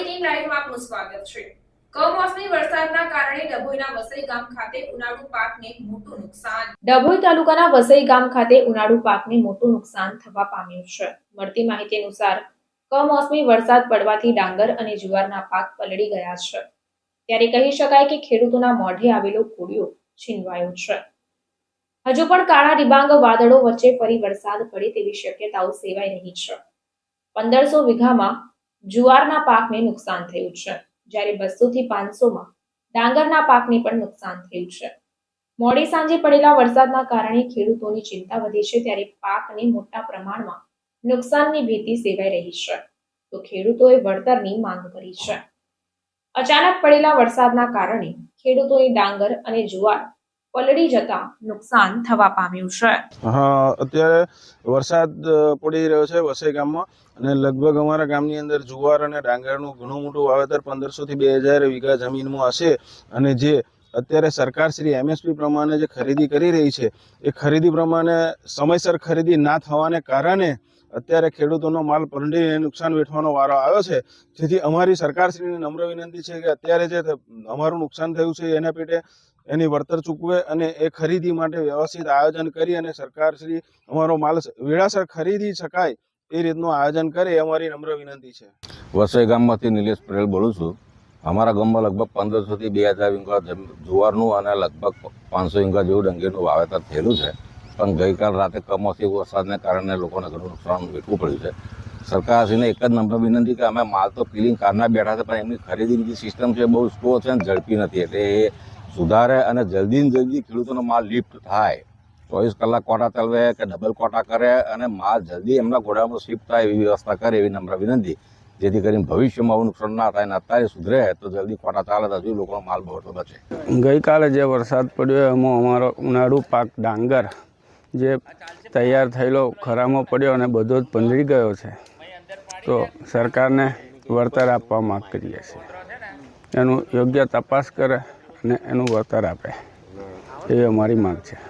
Eighteen લાઈવમાં આપનું સ્વાગત છે. કમોસમી વરસાદના કારણે ડભોઈના વસઈ ગામ ખાતે ઉનાળુ પાકને મોટું નુકસાન. ડભોઈ તાલુકાના વસઈ ગામ ખાતે ઉનાળુ પાકને મોટું નુકસાન થવા પામ્યું છે. મળતી માહિતી અનુસાર, કમોસમી વરસાદ પડવાથી ડાંગર અને જુવારના પાક પલળી ગયા છે. ત્યારે કહી શકાય કે ખેડૂતોના મોઢે આવેલો કોળિયો છીનવાયો છે. હજુ પણ કાળા ડિબાંગ વાદળો વચ્ચે ફરી વરસાદ પડે તેવી શક્યતાઓ સેવાઈ રહી છે. પંદરસો વીઘામાં જુવારના પાકને નુકસાન થયું છે. જ્યારે બસો થી પાંચસોમાં ડાંગરના પાકને પણ નુકસાન થયું છે. મોડી સાંજે પડેલા વરસાદના કારણે ખેડૂતોની ચિંતા વધી છે ત્યારે પાકને મોટા પ્રમાણમાં નુકસાનની ભીતિ સેવાઈ રહી છે. તો ખેડૂતોએ વળતરની માંગ કરી છે. અચાનક પડેલા વરસાદના કારણે ખેડૂતોની ડાંગર અને જુવાર પલળી જતા નુકસાન થવા પામ્યું છે. હા, અત્યારે વરસાદ પડી રહ્યો છે વસઈ ગામમાં અને લગભગ અમારા ગામની અંદર જુવાર અને ડાંગરનું ઘણું મોટું વાવેતર પંદરસો થી બે હજાર વીઘા જમીનમાં હશે અને જે અત્યારે સરકાર શ્રી એમએસપી પ્રમાણે જે ખરીદી કરી રહી છે, એ ખરીદી પ્રમાણે સમયસર ખરીદી ના થવાને કારણે અત્યારે ખેડૂતોનો માલ પલળીને નુકસાન વેઠવાનો વારો આવ્યો છે. જેથી અમારી સરકારશ્રીને નમ્ર વિનંતી છે કે અત્યારે જે અમારું નુકસાન થયું છે એના પેટે એની વળતર ચૂકવે અને એ ખરીદી માટે વ્યવસ્થિત આયોજન કરી અને સરકારશ્રી અમારો માલ વેળાસર ખરીદી શકાય એ રીતનું આયોજન કરે એ અમારી નમ્ર વિનંતી છે. વસઈ ગામમાંથી નિલેશ પટેલ બોલું છું. અમારા ગામમાં લગભગ પંદરસોથી બે હજાર વીંગા જુવારનું અને લગભગ પાંચસો વીંગા જેવું ડંગીનું વાવેતર થયેલું છે. પણ ગઈકાલ રાતે કમોસમી વરસાદને કારણે લોકોને ઘણું નુકસાન વેઠવું પડ્યું છે. સરકારશ્રીને એક જ નમ્ર વિનંતી કે અમે માલ તો પીલિંગ કારના બેઠા છે, પણ એમની ખરીદીની જે સિસ્ટમ છે બહુ સ્લો છે અને ઝડપી નથી. એટલે એ સુધારે અને જલ્દી જલ્દી ખેડૂતોનો માલ લિફ્ટ થાય, ચોવીસ કલાક કોટા ચલવે કે ડબલ કોટા કરે અને માલ જલ્દી એમના ગોડામાં શિફ્ટ થાય એવી વ્યવસ્થા કરે એવી નમ્ર વિનંતી. જેથી કરીને ભવિષ્યમાં આવું નુકસાન ના થાય અને અત્યારે સુધરે તો જલ્દી કોટા ચાલે તો હજુ લોકોનો માલ બહુ બચે. ગઈકાલે જે વરસાદ પડ્યો એમાં અમારો ઉનાળુ પાક ડાંગર જે તૈયાર થયેલો ખરામાં પડ્યો અને બધો જ પંદરી ગયો છે. તો સરકારને વળતર આપવા માગ કરીએ છીએ. એનું યોગ્ય તપાસ કરે અને એનું વળતર આપે. એવી અમારી માગ છે.